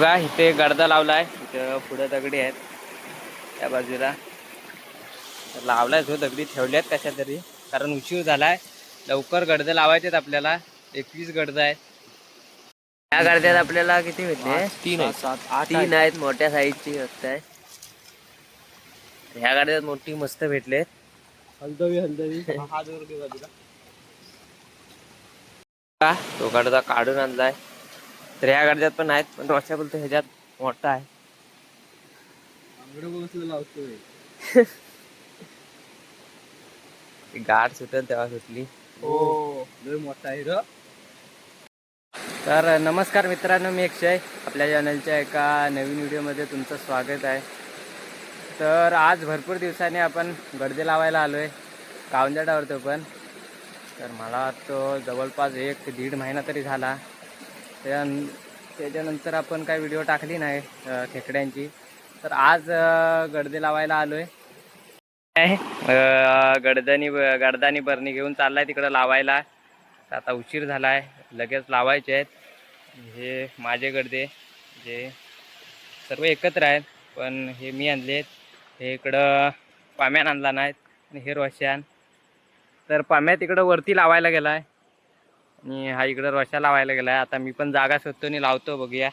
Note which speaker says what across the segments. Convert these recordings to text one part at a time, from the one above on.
Speaker 1: बघा इथे गडदा लावलाय. इथं पुढे दगडी आहेत. त्या बाजूला. तर लावलाय जो दगडी ठेवल्यात कशा तरी. कारण उशीर झालाय. लवकर गडद लावायचेत आपल्याला. एकवीस गडद आहेत. या गडद्यात आपल्याला किती भेटले?
Speaker 2: तीन आहेत.
Speaker 1: सात आठ तीन आहेत. मोठ्या साईजची फक्त आहे. ह्या गाड्यात मोठी मस्त भेटले
Speaker 2: हलदवी हलदवी. हा
Speaker 1: तो गडदा काढून आणलाय. तर ह्या गडद्यात पण आहेत पण रोच्या बोलतो ह्याच्यात मोठा आहे. ती गाठ सुटेल तेव्हा सुटली.
Speaker 2: हो मोठा आहे
Speaker 1: तर नमस्कार मित्रांनो मी अक्षय. आपल्या चॅनलच्या एका नवीन व्हिडिओमध्ये तुमचं स्वागत आहे. तर आज भरपूर दिवसांनी आपण गडदे लावायला आलो आहे कावंजाटावर तो पण. तर मला वाटतो जवळपास एक ते दीड महिना तरी झाला. त्या त्याच्यानंतर आपण काय व्हिडिओ टाकली नाही खेकड्यांची. तर आज गडदे लावायला आलो आहे गडदानी गडदानी बरणी घेऊन चाललाय तिकडं लावायला. आता उशीर झालाय लगेच लावायचे आहेत. हे माझे गडदे जे सर्व एकत्र आहेत पण हे मी आणलेत हे इकडं पाम्यान आणला नाहीत आणि हे रोशान तर पाम्या तिकडं वरती लावायला गेला आहे आणि हा इकडं रोशा लावायला गेलाय. आता मी पण जागा शोधतो आणि लावतो बघूया.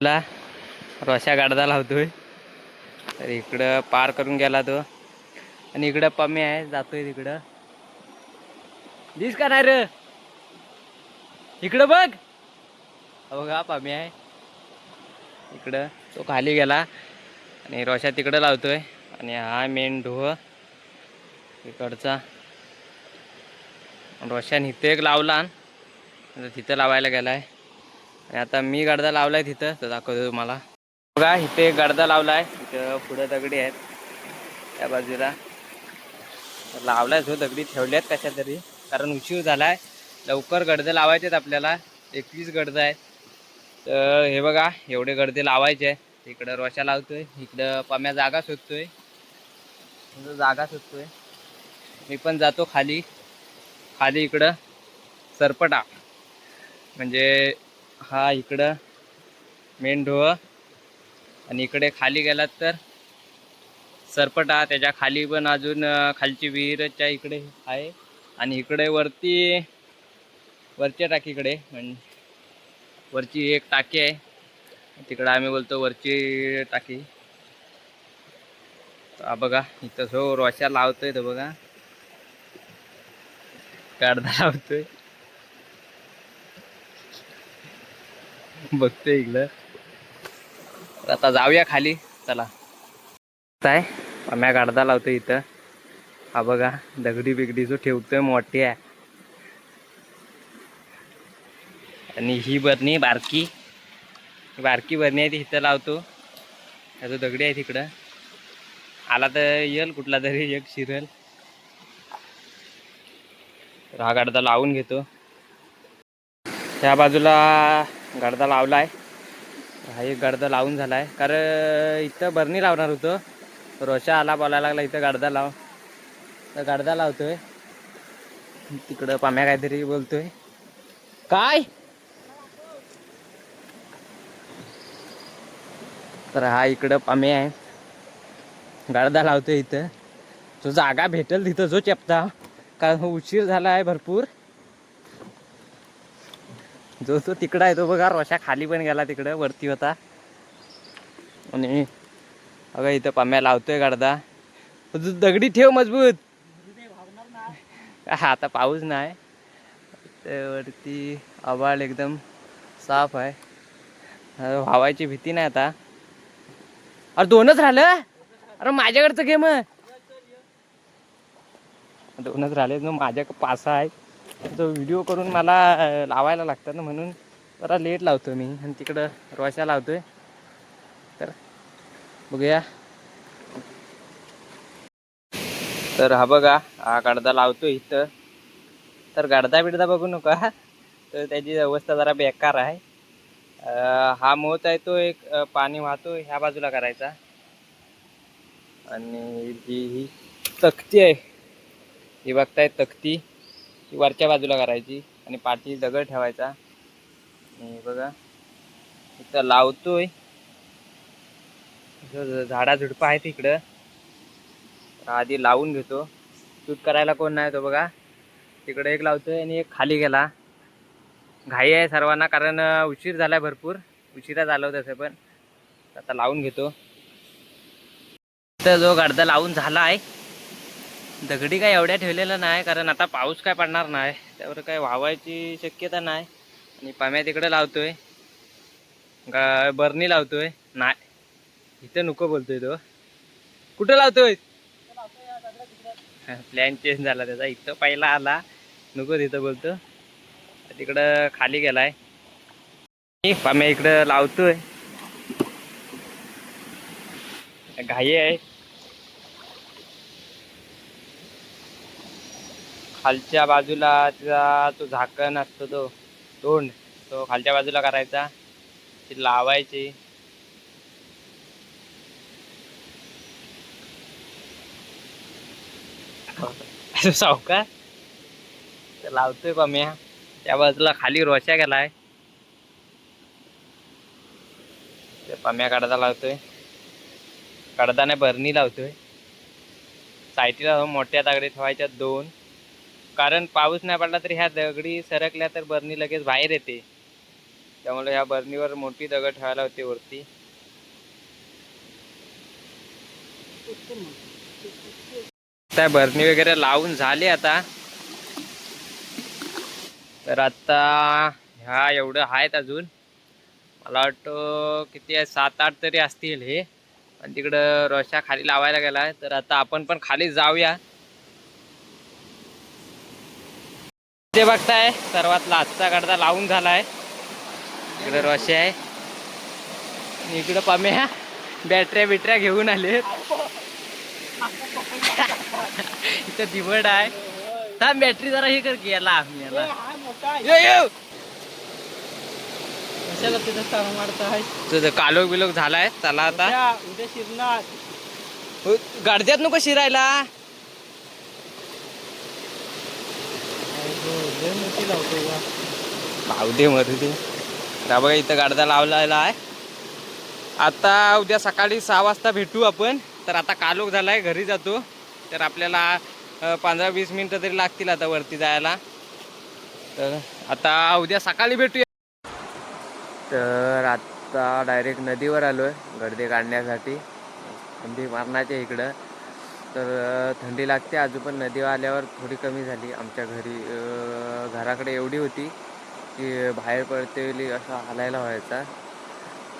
Speaker 1: तुला रोशा गाडदा लावतोय. तर इकडं पार करून गेला तो. आणि इकडं पमी आहे जातोय तिकडं. दिस का नाही रे? इकडं बघ. बघा पामी आहे. इकडं तो खाली गेला. आणि रोशा तिकडं लावतोय. आणि हा मेन ढोह इकडचा. रोशन इथे एक लावला आता तिथं लावायला गेलाय. आणि आता मी गडदा लावलाय तिथं तर दाखवतो तुम्हाला. बघा इथे एक गडदा लावलाय. इथं पुढं दगडी आहेत. त्या बाजूला. तर लावलाय जो दगडी ठेवल्यात कशा तरी. कारण उशीर झालाय. लवकर गडदे आहेत आपल्याला. एकवीस गडदं आहेत. तर हे बघा एवढे गडदे लावायचे आहेत. इकडं रोशा लावतोय. इकडं पम्या जागा शोधतोय. जागा शोधतोय. मी पण जातो खाली. खाली इकडं सरपटा. म्हणजे हा इकडं मेन आणि इकडे खाली गेलात तर सरपटा त्याच्याखाली पण अजून खालची विहीरच्या इकडे आहे. आणि इकडे वरती वरच्या टाकीकडे म्हणजे वरची एक टाकी आहे. तिकडं आम्ही बोलतो वरची टाकी. हा बघा इथं जो रोशा लावतोय तो बघा. काढदा लावतोय बघतोय इकडं. आता जाऊया खाली. चला. काय आम्ही गाडदा लावतो इथं. हा बघा दगडी बिगडी जो ठेवतोय मोठी आहे. आणि ही बरणी बारकी. बारकी बरणी आहे ती इथं लावतो. त्याचं दगडी आहे तिकडं. आला तर येईल कुठला तरी एक शिरल. तर हा गडदा लावून घेतो. त्या बाजूला गडदा लावला आहे हा एक गडदा लावून झाला आहे कारण इथं बरणी लावणार होतो. रोशा आला बोलायला लागला इथं गडदा लाव. तर गडदा लावतोय. तिकडं पाम्या काहीतरी बोलतोय. काय? तर हा इकडं पामे आहे. गाडदा लावतोय इथं. जो जागा भेटेल तिथं जो चेपता. कारण हो उशीर झाला आहे भरपूर. जो तो तिकडं आहे तो बघा रोशा खाली पण गेला तिकडं वरती होता. आणि अगं इथं पाम्या लावतोय गाडदा तू दगडी ठेव मजबूत. हा आता पाऊस नाही. वरती आभाळ एकदम साफ आहे. व्हावायची भीती नाही आता. अरे दोनच राहिलं? अरे माझ्याकडचं घे मग. दोनच राहिले मग माझ्या पासा आहे तो व्हिडिओ करून मला लावायला लागतात ना म्हणून जरा लेट लावतो मी. आणि तिकडं रोशा लावतोय. तर बघूया. तर हा बघा हा गाडदा लावतो इथं. तर गाडदा बिडदा बघू नका. तर त्याची अवस्था जरा बेकार आहे. हा मोत आहे तो एक पाणी वाहतो ह्या बाजूला करायचा. आणि जी ही तक्ती आहे. हे बघताय तक्ती. ही वरच्या बाजूला करायची आणि पाठी दगड ठेवायचा. आणि बघा. इथं लावतोय. झाडा झुडपं आहेत इकडं. आधी लावून घेतो. शूट करायला कोण नाही तो बघा. तिकडे एक लावतोय आणि एक खाली गेला. घाई आहे सर्वांना कारण उशीर झालाय भरपूर. उशिरा झालं होतं तसं पण. आता लावून घेतो. तर जो गडदा लावून झाला आहे. दगडी काय एवढ्या ठेवलेलं नाही कारण आता पाऊस काय पडणार नाही त्यावर काय व्हावायची शक्यता नाही. आणि पाम्या तिकडे लावतोय. गा बरणी लावतोय. नाही. इथं नको बोलतोय तो. कुठं लावतोय? प्लॅन चेंज झाला त्याचा. इथं पहिला आला. नको तिथं बोलतो. तिकडं खाली गेलाय. पाम्या इकडं लावतोय. घाई आहे. खालच्या बाजूला त्याचा तो झाकण असतो तो तोंड तो खालच्या बाजूला करायचा. ती लावायची. सावका लावतोय कम्या त्या बाजूला खाली रोशा गेलाय ते पम्या कडदा लावतोय. कडदाने बरणी लावतोय. साईटीला मोठ्या दगडी ठेवायच्या दोन. कारण पाऊस नाही पडला तर ह्या दगडी सरकल्या तर बरणी लगेच बाहेर येते. त्यामुळे ह्या बरणीवर मोठी दगड ठेवायला होती वरती. त्या बरणी वगैरे लावून झाली आता. तर आता ह्या एवढं आहेत अजून. मला वाटतं किती आहे सात आठ तरी असतील हे. आणि तिकडं रशा खाली लावायला गेला तर आता आपण पण खाली जाऊया. ते बघताय सर्वात लास्टचा गडदा लावून झालाय. इकडे रशे आहे. इकडं पम्या बॅटऱ्या बिटऱ्या घेऊन आले इथं दिवड आहे. थांब बॅटरी जरा हे कर की याला आम्ही याला. तुझं कालोख बिलोक झालाय चला आता.
Speaker 2: उद्या उद्या शिरणार.
Speaker 1: गाडद्यात नको शिरायला.
Speaker 2: लावतो
Speaker 1: दे मध्ये ते आता बघा इथं गाडदा लावलेला आहे. आता उद्या सकाळी सहा वाजता भेटू आपण. तर आता कालोख झालाय घरी जातो. तर आपल्याला पंधरा वीस मिनटं तरी लागतील आता वरती जायला. तर आता उद्या सकाळी भेटूया. तर आता डायरेक्ट नदीवर आलोय गर्दी काढण्यासाठी. थंडी मारण्याच्या इकडं. तर थंडी लागते. अजून पण नदीवर आल्यावर थोडी कमी झाली. आमच्या घरी घराकडे एवढी होती की बाहेर पडतेली असा हालायला व्हायचा.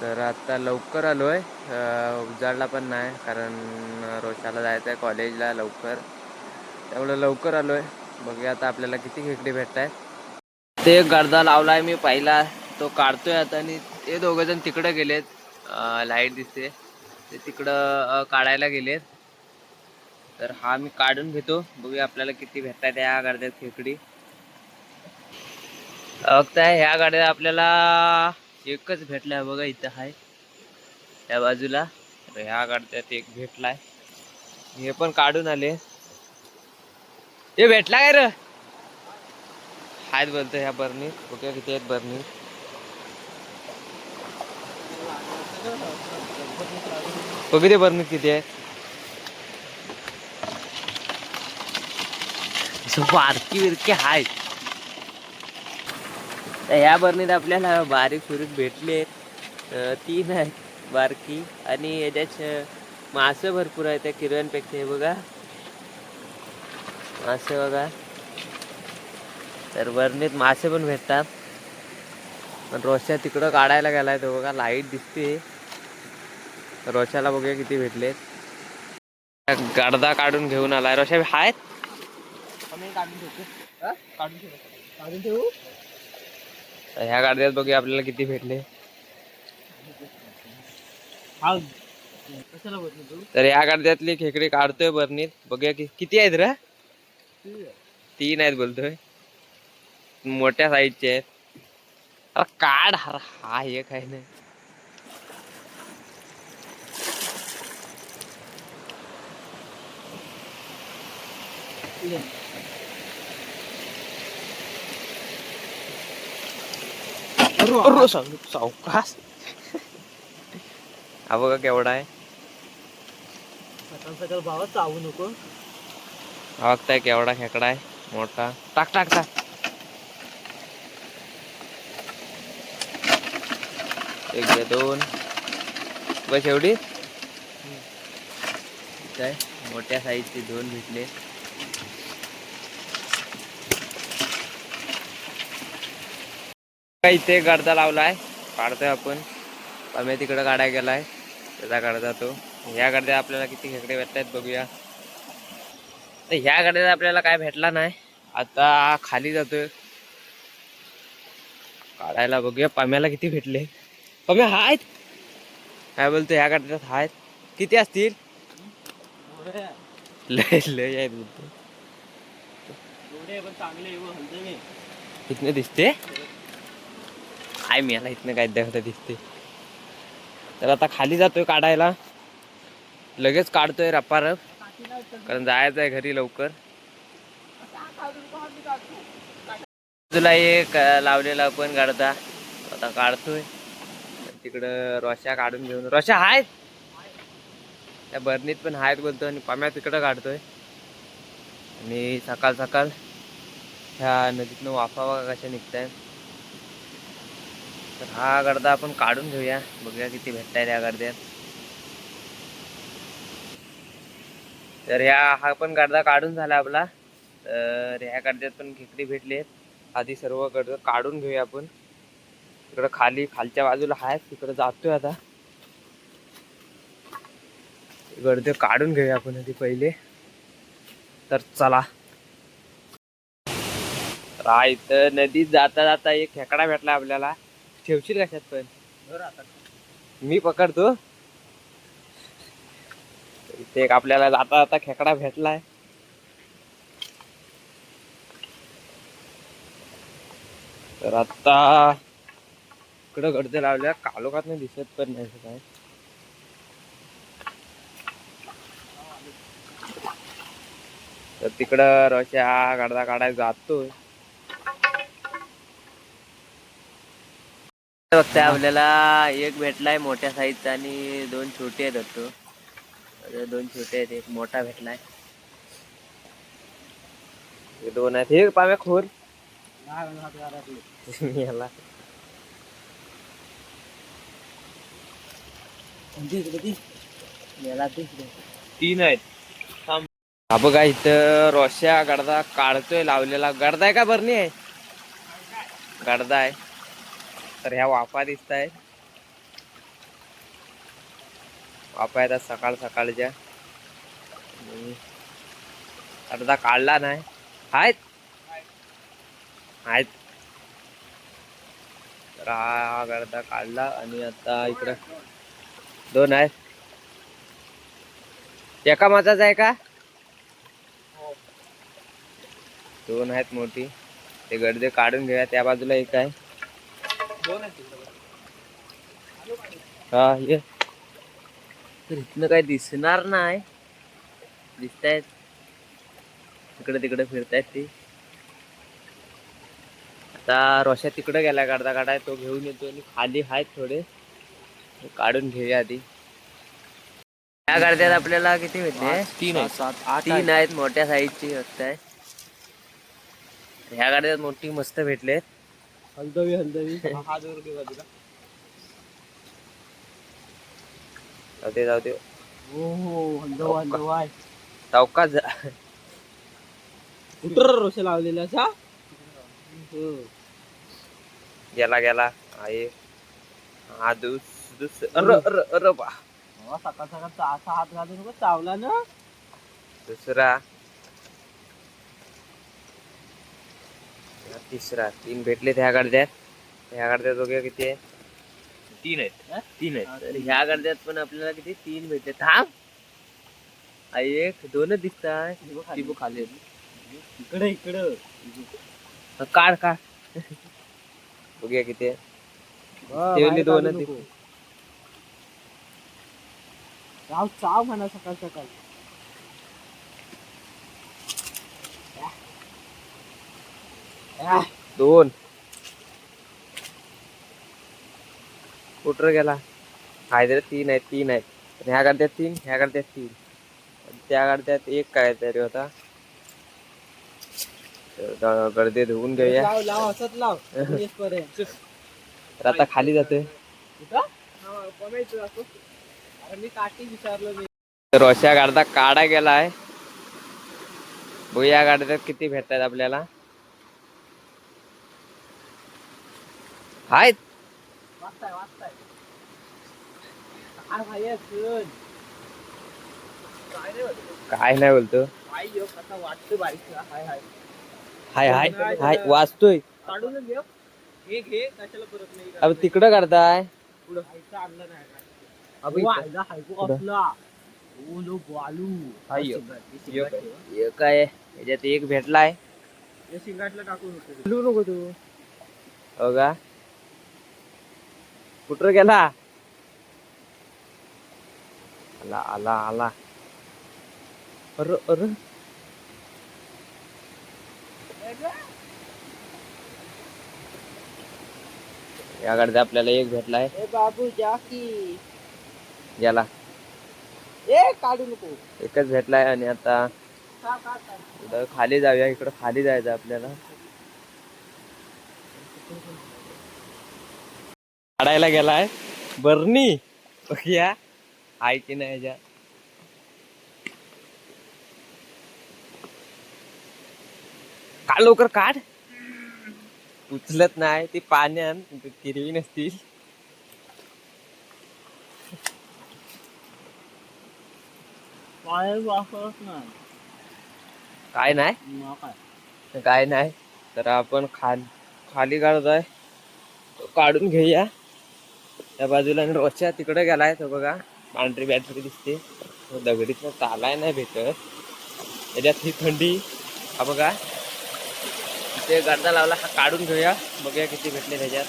Speaker 1: तर आत्ता लवकर आलो आहे उजाडला पण नाही कारण रोशाला जायचं आहे कॉलेजला लवकर. त्यामुळे लवकर आलो आहे बघूया आता आपल्याला किती खेकडे भेटत आहेत ते एक गर्दा लावला आहे मी पहिला. तो काढतोय आता आणि ते दोघं जण तिकडं गेलेत. लाइट दिसते. ते तिकडं काढायला गेलेत. तर हा मी काढून घेतो. बघूया आपल्याला किती भेटतात या गाड्यात खेकडी. बघताय ह्या गाड्या आपल्याला एकच भेटलाय बघा इथं आहे त्या बाजूला. तर ह्या गाड्यात एक भेटलाय. हे पण काढून आले. हे भेटला काय र? आहेत बोलतो ह्या बर्नीत बघूया किती आहेत बर्नी बघू दे बर्नीत किती आहेत बारकी बिरकी आहेत तर ह्या बरणीत आपल्याला बारीक सुरीक भेटले तीन आहेत बारकी आणि याच्यात मासे भरपूर आहेत त्या किरव्यांपेक्षा हे बघा. मासे बघा. तर बरणीत मासे पण भेटतात. पण रोशा तिकडं काढायला गेलाय तो बघा लाइट दिसते. रोशाला बघूया किती भेटलेत. गडदा काढून घेऊन आलाय. रोशा आहेत
Speaker 2: आम्ही काढून ठेवतो हा? काढून ठेवू. काढून ठेवू?
Speaker 1: तर ह्या गाड्यात बघूया आपल्याला किती भेटले.
Speaker 2: हा. कशाला बसलो तू?
Speaker 1: तर ह्या गाड्यातली खेकडे काढतोय बरणीत. बघूया की किती आहेत रे? तीन आहेत बोलतोय. मोठ्या साईजचे आहेत. अरे काढ अरे हा एक आहे ना सांग हा बघा केवढा आहे.
Speaker 2: सकाळ सकाळ भावा चावू नको.
Speaker 1: हा बघताय केवढा खेकडा आहे. मोठा. टाक टाक टाक. एक द्या दोन. बस एवढी? काय? मोठ्या साईजचे दोन भेटले. इथे गडदा लावलाय. काढतोय आपण. आम्ही तिकडे गाड्या गेलाय. त्याचा काढता तो. ह्या गाड्या आपल्याला किती खेकडे भेटतायत बघूया. तर ह्या गाड्यात आपल्याला काय भेटला नाही. आता खाली जातोय. काढायला बघूया. पाम्याला किती भेटले. पम्या आहेत काय बोलतो ह्या गाड्यात आहेत किती असतील? लय लय आहेत बोलतो. इथनं दिसते? काय मी इथनं काय दगड दिसते. तर आता खाली जातोय काढायला. लगेच काढतोय रपारप कारण जायचं आहे घरी लवकर. तुला एक लावलेला आपण काढता आता काढतोय. तिकडं रोशा काढून घेऊन. रोशा आहेत त्या बरणीत पण आहेत बोलतो आणि पाम्या तिकडं काढतोय. आणि सकाळ सकाळ ह्या नदीतनं वाफा कशा निघताय तर हा गर्दा आपण काढून घेऊया. बघूया किती भेटतायत या गर्द्यात तर ह्या हा पण गर्दा काढून झाला आपला. तर ह्या गर्द्यात पण खेकडी भेटले आधी सर्व गर्द काढून घेऊया आपण. तिकडं खाली खालच्या बाजूला आहे तिकडं जातोय आता. गर्दे काढून घेऊया आपण आधी पहिले. तर चला. तर इथं नदीत जाता जाता एक खेकडा भेटला आपल्याला. ठेवशील कशात पण मी पकडतो. इथे एक आपल्याला जाता जाता खेकडा भेटलाय. तर आता इकडं गडदे लावल्या कालोखात नाही दिसत पण नाही काय. तर तिकडं रशा काढता काढायला जातोय. बघताय आपल्याला एक भेटलाय मोठ्या साईजचा आणि दोन छोटे आहेत वाटतो. अरे दोन छोटे आहेत एक मोठा भेटलाय. हे दोन आहेत. हे पाव्या खोर याला. तीन आहेत. हा बघा इथं रोश्या गडदा काढतोय लावलेला. गडदा आहे का बरणी आहे? गडदा आहे. तर ह्या वाफा दिसत आहेत वाफा येतात सकाळ सकाळच्या. अर्धा काढला नाही. आहेत. आहेत. तर हा गर्दा काढला आणि आता इकडं दोन आहेत. एका माझाच आहे का? दोन आहेत मोठी. ते गर्दे काढून घेऊया. त्या बाजूला एक आहे. हा ये. तर इथनं काही दिसणार नाही. दिसतायत. इकडे तिकडे फिरतायत ते. आता रोशा तिकडे गेला काढता काढाय तो घेऊन येतो आणि खाली आहेत थोडे. काढून घेऊया आधी. या गाड्यात आपल्याला किती भेटले? तीन आहेत.
Speaker 2: सात आठ
Speaker 1: तीन आहेत. मोठ्या साईजची फक्त आहे. ह्या गाड्यात मोठी मस्त भेटले
Speaker 2: हलदवी हलदवी. हा दोन रुपये बाजूला.
Speaker 1: जाऊ दे जाऊ दे.
Speaker 2: हो हो हलदव हलदव आहे.
Speaker 1: चौकात जा.
Speaker 2: कुठं रोषे लावलेले असा? हो.
Speaker 1: गेला गेला. आहे. हा दुस दुस. अर अर अर बा.
Speaker 2: सकाळ सकाळ असा हात घालू नको चावला ना?
Speaker 1: दुसरा. तिसरा. तीन भेटले ह्या गाड्यात ह्या गाड्यात बघूया किती आहे. तीन आहेत? तीन आहेत. तर. ह्या गाड्यात पण आपल्याला किती? तीन भेटले. थांब. हा, एक दोनच दिसत आहे खाली.
Speaker 2: इकडे इकडं.
Speaker 1: काढ काढ. बघूया किती आहे. दोनच
Speaker 2: चाव म्हणा सकाळ सकाळ.
Speaker 1: दोन. कुठं गेला? काहीतरी तीन आहेत तीन आहेत. ह्या गाड्यात तीन ह्या गाड्यात तीन. त्या गाड्यात एक होता. तर गर्दी धुवून घेऊया. तर आता खाली?
Speaker 2: हा, मी
Speaker 1: तर अशा गाडता काढा गेलाय. या गाड्यात किती भेटतात आपल्याला. आहेत.
Speaker 2: काय
Speaker 1: नाही बोलतो.
Speaker 2: ह्यो हाय हाय.
Speaker 1: वाचतोय. अब तिकडं काढताय.
Speaker 2: पुढं खायचं आणलं नाही का?
Speaker 1: अबे
Speaker 2: वा,
Speaker 1: इथं.
Speaker 2: हिला हायको
Speaker 1: पुढं.
Speaker 2: कसला ओ लो बालू.
Speaker 1: हाय यो.
Speaker 2: हे
Speaker 1: काय. हे काय? याच्यात एक भेटलाय.
Speaker 2: शिंगाटला टाकून
Speaker 1: नको तू. हो का? कुठं गेला? आला आला आला. अर अर. या गाडीत आपल्याला एक भेटलाय.
Speaker 2: ए बाबू जा की.
Speaker 1: याला
Speaker 2: ए काढू नको.
Speaker 1: एकच भेटलाय आणि आता खाली जाऊया इकडं खाली जायचं आपल्याला. काढायला गेलाय. बरणी बघूया. आहे की नाही ह्याच्यात काढ लवकर काढ. उचलत नाही ती पाण्यात किरवी नसतील.
Speaker 2: काय नाही.
Speaker 1: काय नाही?
Speaker 2: मग काय?
Speaker 1: काय नाही. तर आपण खाल खाली काढतोय. तो काढून घेऊया. त्या बाजूला आणि रोजच्या तिकडे गेलाय तो बघा. पांढरी बॅटरी दिसते. तो दगडीचा तालाय नाही भेटत. त्याच्यात ही थंडी. हा बघा. ते गर्दा लावला हा काढून घेऊया. बघूया किती भेटले त्याच्यात.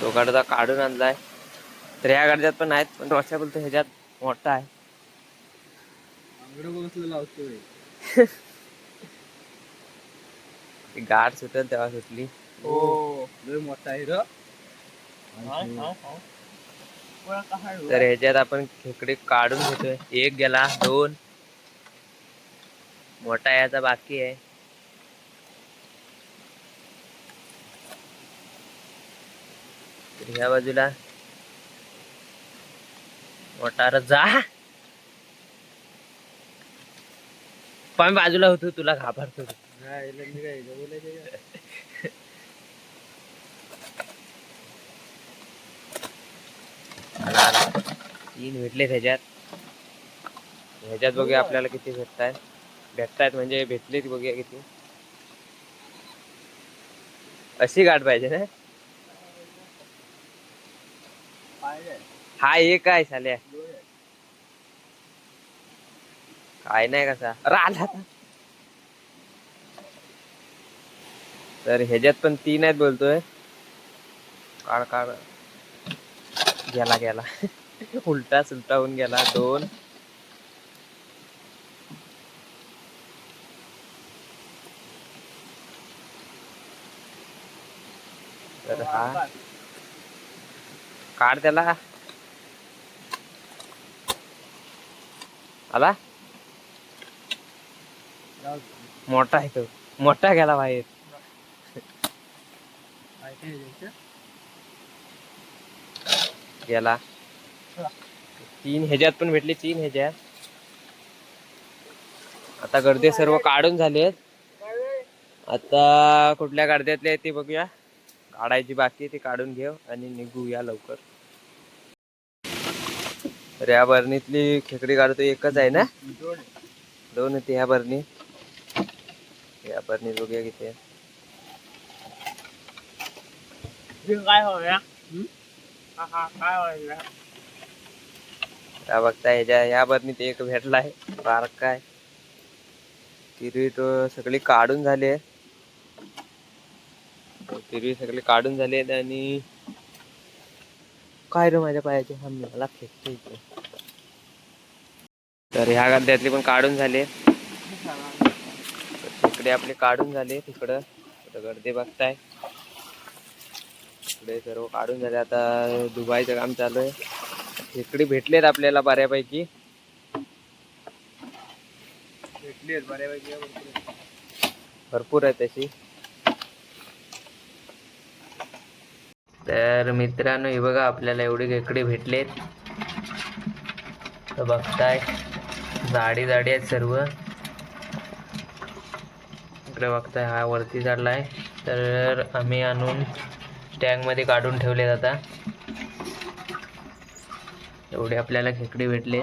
Speaker 1: तो गर्दा काढून आणलाय. तर ह्या गर्द्यात पण आहेत पण रोजच्या बोलतो ह्याच्यात मोठा आहे. गाठ सुटेल तेव्हा सुटली.
Speaker 2: हो. मोठा आहे र.
Speaker 1: तर ह्याच्यात आपण खेकडे काढून घेतोय. एक गेला दोन. मोठा याचा बाकी आहे. तर ह्या बाजूला मोटार जा. पण बाजूला होतो तुला घाबरतो. आला आला तीन भेटले त्याच्यात ह्याच्यात बघूया आपल्याला किती भेटतायत. भेटतायत म्हणजे भेटले बघूया किती. अशी गाठ पाहिजे ना. हा एक आहे साल्या. काय नाही कसा. अरे आला आता. तर ह्याच्यात पण तीन आहेत बोलतोय. काढ काढ. गेला गेला. उलटा सुलटा होऊन गेला दोन. तर हा. काढ त्याला. आला? मोठा आहे तो. मोठा गेला बाहेर. याला. तीन ह्याच्यात पण भेटले तीन ह्याच्यात. आता गर्दे सर्व काढून झालेत. आता कुठल्या गर्द्यातले आहेत ते बघूया. काढायची बाकी आहे ती काढून घेऊ आणि निघूया लवकर. तर या बरणीतली खेकडी काढतो एकच आहे ना? दोन होते ह्या बरणी या बरणीत बघूया किती
Speaker 2: काय काय
Speaker 1: बघता ह्याच्या ह्या बदनीत एक भेटलाय बारकाय तिरवी तो सगळी काढून झाली आहे. तिरवी सगळी काढून झाली आहेत आणि काय रे माझ्या पायाचे? हा मला खेचतो इथे तर ह्या गद्द्यातली पण काढून झाले तिकडे आपले काढून झाले तिकडं. तिकडं गर्दे बघताय. इकडे सर्व काढून झाले. आता दुबईचं काम चालू आहे. खेकडी भेटलेत आपल्याला बऱ्यापैकी.
Speaker 2: भेटली आहेत बऱ्यापैकी. भरपूर आहे.
Speaker 1: तशी. तर मित्रांनो हे बघा आपल्याला एवढी खेकडे भेटलेत. तर बघताय जाडी जाडी आहेत सर्व. इकडे बघताय हा वरती चढलाय तर आम्ही आणून टँकमध्ये काढून ठेवले जातात एवढे आपल्याला खेकडे भेटले.